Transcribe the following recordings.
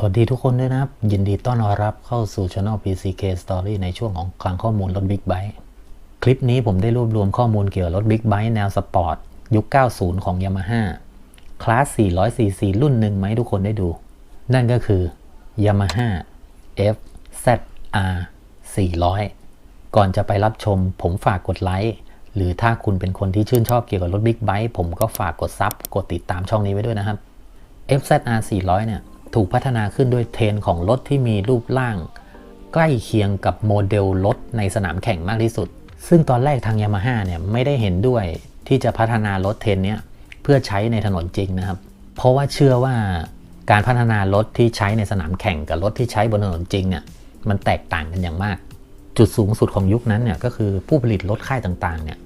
สวัสดีทุกคนด้วยนะครับ ยินดีต้อนรับเข้าสู่ Channel PCK Story ในช่วงของคลังข้อมูลรถ Big Bike คลิปนี้ผมได้รวบรวมข้อมูลเกี่ยวกับรถ Big Bike แนวสปอร์ตยุค 90 ของ Yamaha คลาส 400cc รุ่นหนึ่งไหมทุกคนได้ดู นั่นก็คือ Yamaha FZR 400 ก่อนจะไปรับชมผมฝากกดไลค์หรือถ้าคุณเป็นคนที่ชื่นชอบเกี่ยวกับรถ Big Bike ผมก็ฝากกดซับกดติดตามช่องนี้ไว้ด้วยนะครับ FZR 400 เนี่ย ถูกพัฒนาขึ้นด้วยเทรนของรถที่มีรูปร่าง ใกล้เคียงกับโมเดลรถในสนามแข่งมากที่สุด ซึ่งตอนแรกทาง Yamaha เนี่ยไม่ได้เห็นด้วยที่จะพัฒนารถเทรนเนี้ยเพื่อใช้ในถนนจริงนะครับ เพราะว่าเชื่อว่าการพัฒนารถที่ใช้ในสนามแข่งกับรถที่ใช้บนถนนจริงเนี่ยมันแตกต่างกันอย่างมาก จุดสูงสุดของยุคนั้นเนี่ยก็คือผู้ผลิตรถค่ายต่างๆเนี่ย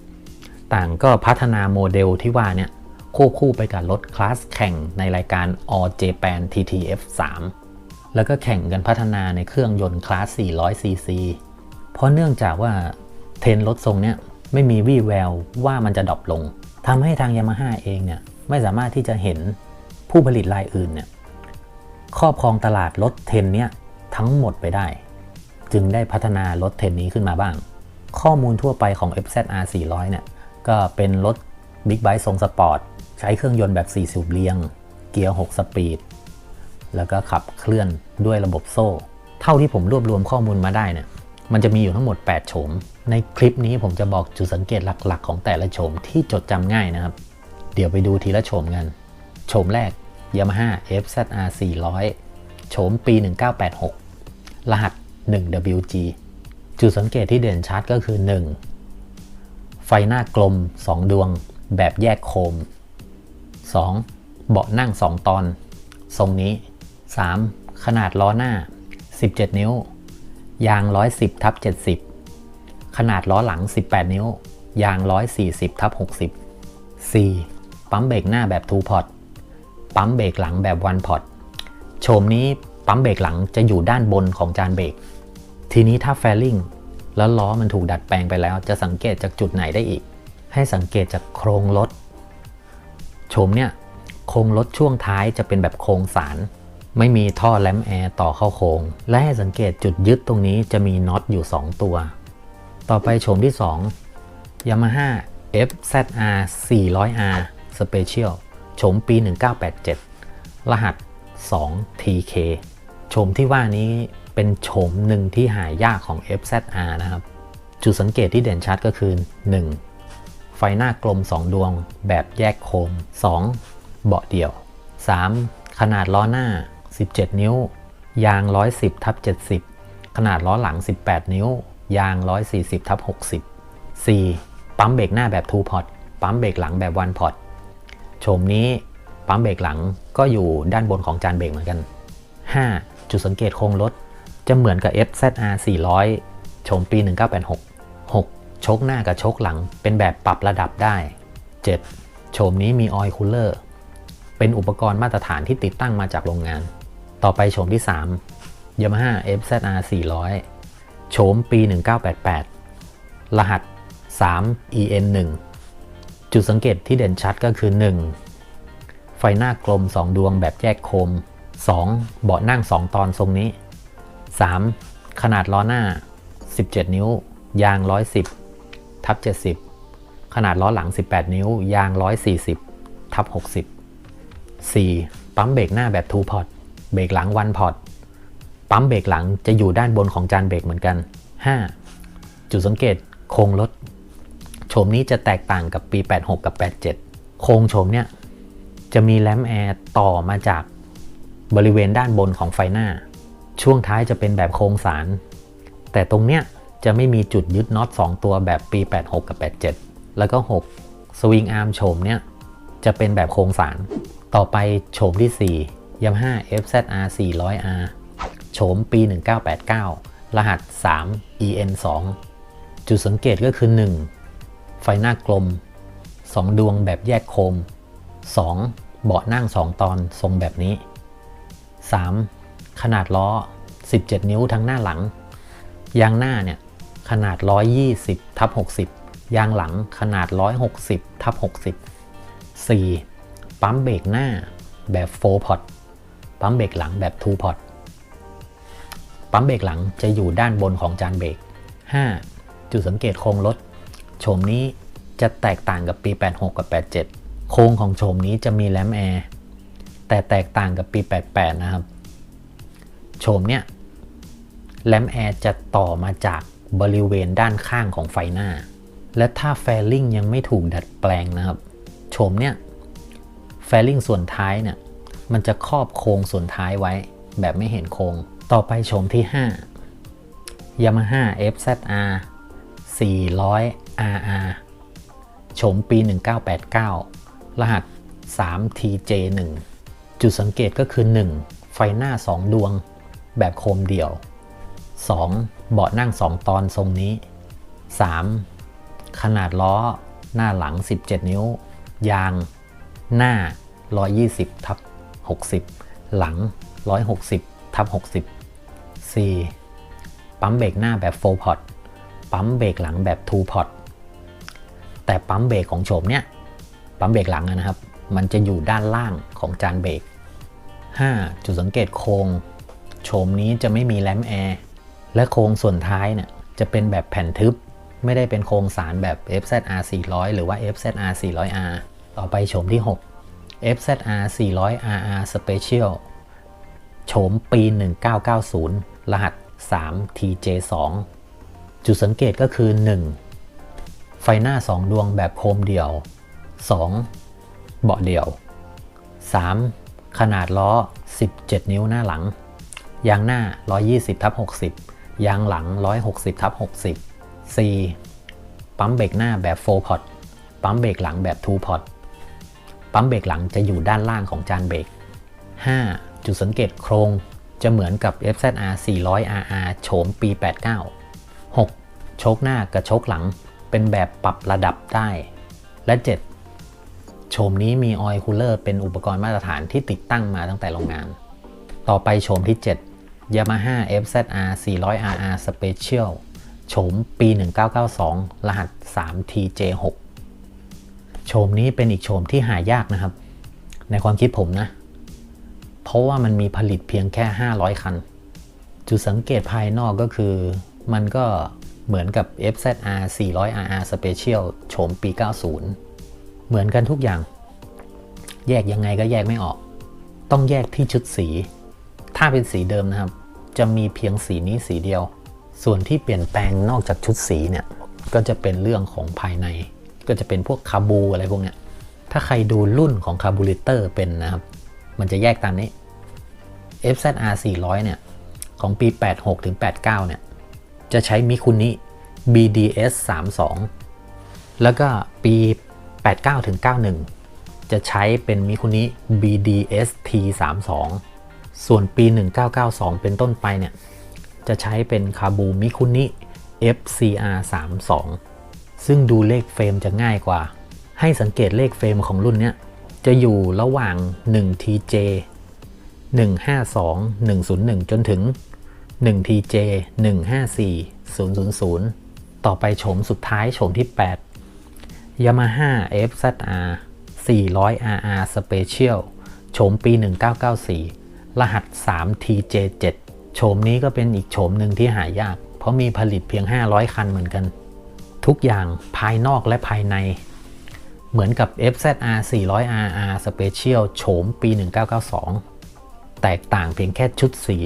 ต่างก็พัฒนาโมเดลที่ว่าเนี่ย ควบคู่ไปกับรถคลาสแข่งในรายการ All Japan TTF 3 แล้วก็แข่งกันพัฒนาในเครื่องยนต์คลาส 400cc เพราะเนื่องจากว่าเทรนรถทรงเนี้ยไม่มีวี่แววว่ามันจะดรอปลงทำให้ทาง Yamaha เองเนี่ยไม่สามารถที่จะเห็นผู้ผลิตรายอื่นเนี่ยครอบครองตลาดรถเทนเนี้ยทั้งหมดไปได้ จึงได้พัฒนารถเทนนี้ขึ้นมาบ้าง ข้อมูลทั่วไปของ FZR 400เนี่ยก็เป็นรถบิ๊กไบค์ทรงสปอร์ต ใช้เครื่องยนต์แบบ4สูบเรียง เกียร์ 6 สปีด แล้วก็ขับเคลื่อนด้วยระบบโซ่ เท่าที่ผมรวบรวมข้อมูลมาได้เนี่ย มันจะมีอยู่ทั้งหมด 8 โฉม ในคลิปนี้ผมจะบอกจุดสังเกตหลักๆ ของแต่ละโฉมที่จดจำง่ายนะครับ เดี๋ยวไปดูทีละโฉมกัน โฉมแรก Yamaha FZR 400 โฉมปี 1986 รหัส 1WG จุดสังเกตที่เด่นชัดก็คือ 1. ไฟหน้ากลม 2 ดวง แบบแยกโคม 2. เบาะนั่ง 2 ตอน ทรงนี้ 3. ขนาดล้อหน้า 17 นิ้ว ยาง 110ทับ70 ขนาดล้อหลัง 18 นิ้ว ยาง 140ทับ60 4. ปั๊มเบรกหน้าแบบ2พอตปั๊มเบรกหลังแบบ1พอตโฉมนี้ปั๊มเบรกหลังจะอยู่ด้านบนของจานเบรก ทีนี้ถ้าแฟลิงแล้วล้อมันถูกดัดแปลงไปแล้ว จะสังเกตจากจุดไหนได้อีก ให้สังเกตจากโครงรถ โฉมเนี่ยโครงรถช่วงท้ายจะเป็นแบบโครงสาร ไม่มีท่อแลมแอร์ต่อเข้าโครง และให้สังเกตจุดยึดตรงนี้จะมีน็อตอยู่ 2 ตัว ต่อไปโฉมที่ 2 Yamaha FZR 400R Special โฉมปี 1987 รหัส 2TK โฉมที่ว่านี้เป็นโฉมหนึ่งที่หายากของ FZR นะครับ จุดสังเกตที่เด่นชัดก็คือ 1. ไฟหน้ากลม 2 ดวง แบบแยกโคม 2. เบาะเดี่ยว 3. ขนาดล้อหน้า 17 นิ้ว ยาง 110ทับ70 ขนาดล้อหลัง 18 นิ้ว ยาง 140ทับ60 4. ปั๊มเบรกหน้าแบบ 2 พอตปั๊มเบรกหลังแบบ 1 พอตโฉมนี้ปั๊มเบรกหลังก็อยู่ด้านบนของจานเบรกเหมือนกัน 5. จุดสังเกตโครงรถ จะเหมือนกับ FZR 400 โฉมปี 1986 6. ชคหน้ากับชคหลัง เป็นแบบปรับระดับได้ 7. โฉมนี้มีออยล์คูลเลอร์ เป็นอุปกรณ์มาตรฐานที่ติดตั้งมาจากโรงงาน ต่อไปโฉมที่ 3 Yamaha FZR 400 โฉมปี 1988 รหัส 3 EN 1 จุดสังเกตที่เด่นชัดก็คือ 1. ไฟหน้ากลม 2 ดวงแบบแยกโคม 2. เบาะนั่ง 2 ตอนทรงนี้ 3. ขนาดล้อหน้า 17 นิ้ว ยาง 110 ทับ70 ขนาดล้อหลัง 18 นิ้ว ยาง 140 ทับ60 4. ปั๊มเบรกหน้าแบบ2พอร์ตเบรกหลัง1พอร์ตปั๊มเบรกหลังจะอยู่ด้านบนของจานเบรกเหมือนกัน 5. จุดสังเกตโครงรถโฉมนี้จะแตกต่างกับปี 86 กับ 87 โครงโฉมเนี่ยจะมีแลมแอร์ต่อมาจากบริเวณด้านบนของไฟหน้า ช่วงท้ายจะเป็นแบบโครงสาร แต่ตรงเนี้ย จะไม่มีจุดยึดน็อต2 ตัวแบบปี 86 กับ 87 แล้วก็ 6 สวิงอาร์มโฉมเนี้ยจะเป็นแบบโครงสาร ต่อไปโฉมที่ 4 Yamaha FZR 400R โฉมปี 1989 รหัส 3 EN 2 จุดสังเกตก็คือ 1. ไฟหน้ากลม 2 ดวงแบบแยกโคม 2. เบาะนั่ง 2 ตอนทรงแบบนี้ 3. ขนาดล้อ 17 นิ้วทั้งหน้าหลัง ยางหน้าเนี่ย ขนาด 120ทับ60 ยางหลังขนาด 160ทับ60 4. ปั๊มเบรกหน้าแบบ4พอร์ตปั๊มเบรกหลังแบบ two pot ปั๊มเบรกหลังจะอยู่ด้านบนของจานเบรก 5. จุดสังเกตโครงรถโฉมนี้จะแตกต่างกับปี 86 กับ 87 โครงของโฉมนี้จะมีแลมแอร์แต่แตกต่างกับปี 88 นะครับ โฉมเนี้ยแลมแอร์จะต่อมาจาก บริเวณด้านข้างของไฟหน้า และถ้าแฟลิงยังไม่ถูกดัดแปลงนะครับโฉมเนี้ยแฟลิงส่วนท้ายเนี่ยมันจะครอบโครงส่วนท้ายไว้ แบบไม่เห็นโครง ต่อไปโฉมที่ 5 Yamaha FZR 400 RR โฉมปี 1989 รหัส 3TJ1 จุดสังเกตก็คือ 1. ไฟหน้า 2 ดวง แบบโคมเดี่ยว 2. เบาะนั่ง 2 ตอนทรงนี้ 3. ขนาดล้อหน้าหลัง 17 นิ้ว ยางหน้า 120ทับ60 หลัง 160ทับ60 4. ปั๊มเบรกหน้าแบบ4 pot ปั๊มเบรกหลังแบบ2 pot แต่ปั๊มเบรกของโฉมเนี้ยปั๊มเบรกหลังนะครับ มันจะอยู่ด้านล่างของจานเบรก 5. จุดสังเกตโครงโฉมนี้จะไม่มีแลมแอร์ และโครงส่วนท้ายเนี่ยจะเป็นแบบแผ่นทึบ ไม่ได้เป็นโครงสารแบบ FZR 400 หรือว่า FZR 400R ต่อไปโฉมที่ 6 FZR 400RR Special โฉมปี 1990 รหัส 3TJ2 จุดสังเกตก็คือ 1. ไฟหน้า 2 ดวงแบบโคมเดี่ยว 2. เบาะเดี่ยว 3. ขนาดล้อ 17 นิ้วหน้าหลัง ยางหน้า 120 ทับ 60 ยางหลัง 160ทับ60 4. ปั๊มเบรกหน้าแบบ4 pot ปั๊มเบรกหลังแบบ2 pot ปั๊มเบรกหลังจะอยู่ด้านล่างของจานเบรก 5. จุดสังเกตโครงจะเหมือนกับ FZR 400RR โฉมปี 89 6. โชคหน้ากับโชคหลังเป็นแบบปรับระดับได้ และ 7. โฉมนี้มีออยล์คูลเลอร์เป็นอุปกรณ์มาตรฐานที่ติดตั้งมาตั้งแต่โรงงาน ต่อไปโฉมที่ 7 Yamaha FZR 400RR Special โฉมปี 1992 รหัส 3TJ6 โฉมนี้เป็นอีกโฉมที่หายากนะครับ ในความคิดผมนะ เพราะว่ามันมีผลิตเพียงแค่ 500 คัน จุดสังเกตภายนอกก็คือ มันก็เหมือนกับ FZR 400RR Special โฉมปี 90 เหมือนกันทุกอย่าง แยกยังไงก็แยกไม่ออก ต้องแยกที่ชุดสี ถ้าเป็นสีเดิมนะครับ จะมีเพียงสีนี้สีเดียว ส่วนที่เปลี่ยนแปลงนอกจากชุดสีเนี่ยก็จะเป็นเรื่องของภายใน ก็จะเป็นพวกคาบูอะไรพวกเนี้ยถ้าใครดูรุ่นของคาบูลิเตอร์เป็นนะครับ มันจะแยกตามนี้ FZR 400 เนี่ย ของปี 86 ถึง 89 เนี่ย จะใช้มิคุนิ BDS 32 แล้วก็ปี 89 ถึง 91 จะใช้เป็นมิคุนิ BDS T 32 ส่วนปี 1992 เป็นต้นไปเนี่ย จะใช้เป็นคาบูมิคุนิ FCR 32ซึ่งดูเลขเฟรมจะง่ายกว่า ให้สังเกตเลขเฟรมของรุ่นเนี้ย จะอยู่ระหว่าง 1 TJ 152 101 จนถึง 1 TJ 154 000 ต่อไปโฉมสุดท้ายโฉมที่ 8 Yamaha FZR 400RR Special โฉมปี 1994 รหัส 3TJ7 โฉมนี้ก็เป็นอีกโฉมหนึ่งที่หายาก เพราะมีผลิตเพียง 500 คันเหมือนกัน ทุกอย่างภายนอกและภายใน เหมือนกับ FZR 400RR Special โฉมปี 1992 แตกต่างเพียงแค่ชุดสี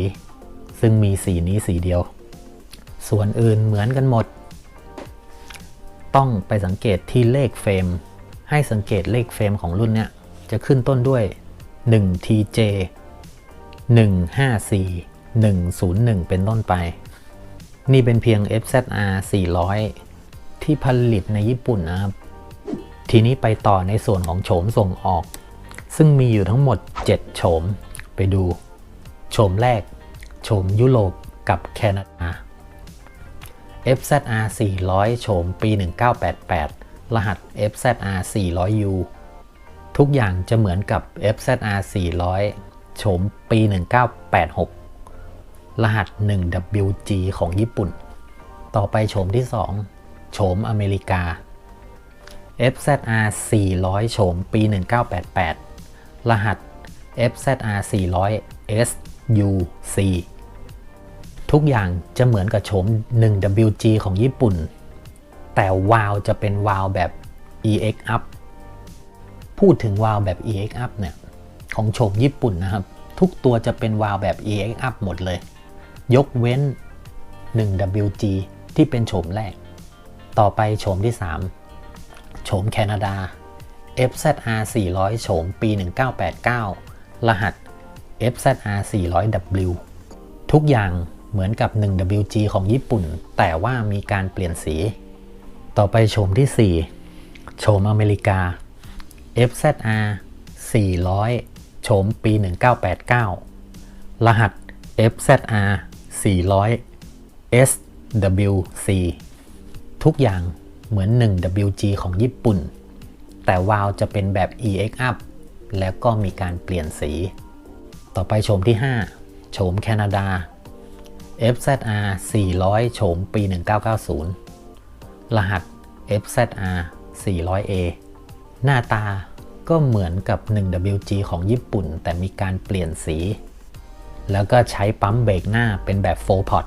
ซึ่งมีสีนี้สีเดียว ส่วนอื่นเหมือนกันหมด ต้องไปสังเกตที่เลขเฟรม ให้สังเกตเลขเฟรมของรุ่นเนี้ยจะขึ้นต้นด้วย 1 TJ 154 101 เป็นต้นไป นี่เป็นเพียง FZR 400 ที่ผลิตในญี่ปุ่นนะครับ ทีนี้ไปต่อในส่วนของโฉมส่งออก ซึ่งมีอยู่ทั้งหมด 7 โฉม ไปดู โฉมแรก โฉมยุโรปกับแคนาดา FZR 400 โฉมปี 1988 รหัส FZR 400U ทุกอย่างจะเหมือนกับ FZR 400 โฉมปี 1986 รหัส 1WG ของญี่ปุ่น ต่อไปโฉมที่ 2 โฉมอเมริกา FZR 400 โฉมปี 1988 รหัส FZR 400 SUC ทุกอย่างจะเหมือนกับโฉม 1WG ของญี่ปุ่น แต่วาล์วจะเป็นวาล์วแบบ EX Up พูดถึงวาล์วแบบ EX Up เนี่ย ของโฉมญี่ปุ่นนะครับ ทุกตัวจะเป็นวาล์วแบบ EX Up หมดเลย ยกเว้น 1WG ที่เป็นโฉมแรก ต่อไปโฉมที่ 3 โฉมแคนาดา FZR 400 โฉมปี 1989 รหัส FZR 400W ทุกอย่างเหมือนกับ 1WG ของญี่ปุ่น แต่ว่ามีการเปลี่ยนสี ต่อไปโฉมที่ 4 โฉมอเมริกา FZR 400 โฉมปี 1989 รหัส FZR 400 SWC ทุกอย่างเหมือน 1WG ของญี่ปุ่น แต่วาล์วจะเป็นแบบ EX Up แล้วก็มีการเปลี่ยนสี ต่อไปโฉมที่ 5 โฉมแคนาดา FZR 400 โฉมปี 1990 รหัส FZR 400A หน้าตา ก็เหมือนกับ 1WG ของญี่ปุ่น แต่มีการเปลี่ยนสี แล้วก็ใช้ปั๊มเบรกหน้าเป็นแบบ4 pot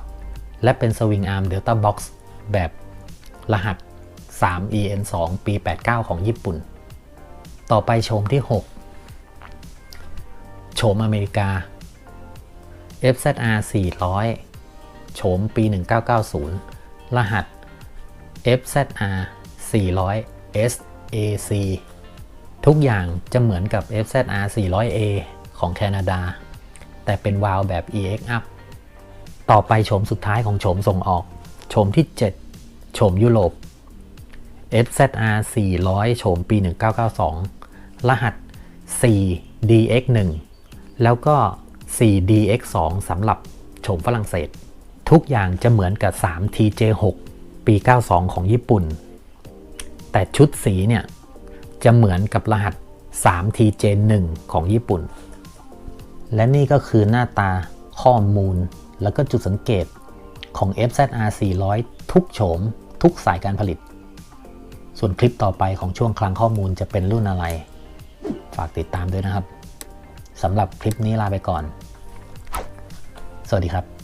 และเป็นสวิงอาร์ม Delta Box แบบรหัส 3EN2 ปี 89 ของญี่ปุ่น ต่อไปโฉมที่ 6 โฉมอเมริกา FZR 400 โฉมปี 1990 รหัส FZR 400 SAC ทุกอย่างจะเหมือนกับ FZR 400A ของแคนาดา แต่เป็นวาล์วแบบ EX Up ต่อไปโฉมสุดท้ายของโฉมส่งออกโฉมที่ 7โฉมยุโรป FZR 400โฉมปี 1992 รหัส 4DX1 แล้วก็ 4DX2 สำหรับโฉมฝรั่งเศส ทุกอย่างจะเหมือนกับ 3TJ6 ปี 92 ของญี่ปุ่น แต่ชุดสีเนี่ย จะเหมือนกับรหัส 3TJ1 ของญี่ปุ่น และนี่ก็คือหน้าตาข้อมูล แล้วก็จุดสังเกตของ FZR 400 ทุกโฉม ทุกสายการผลิต ส่วนคลิปต่อไปของช่วงคลังข้อมูลจะเป็นรุ่นอะไร ฝากติดตามด้วยนะครับสำหรับคลิปนี้ลาไปก่อน สวัสดีครับ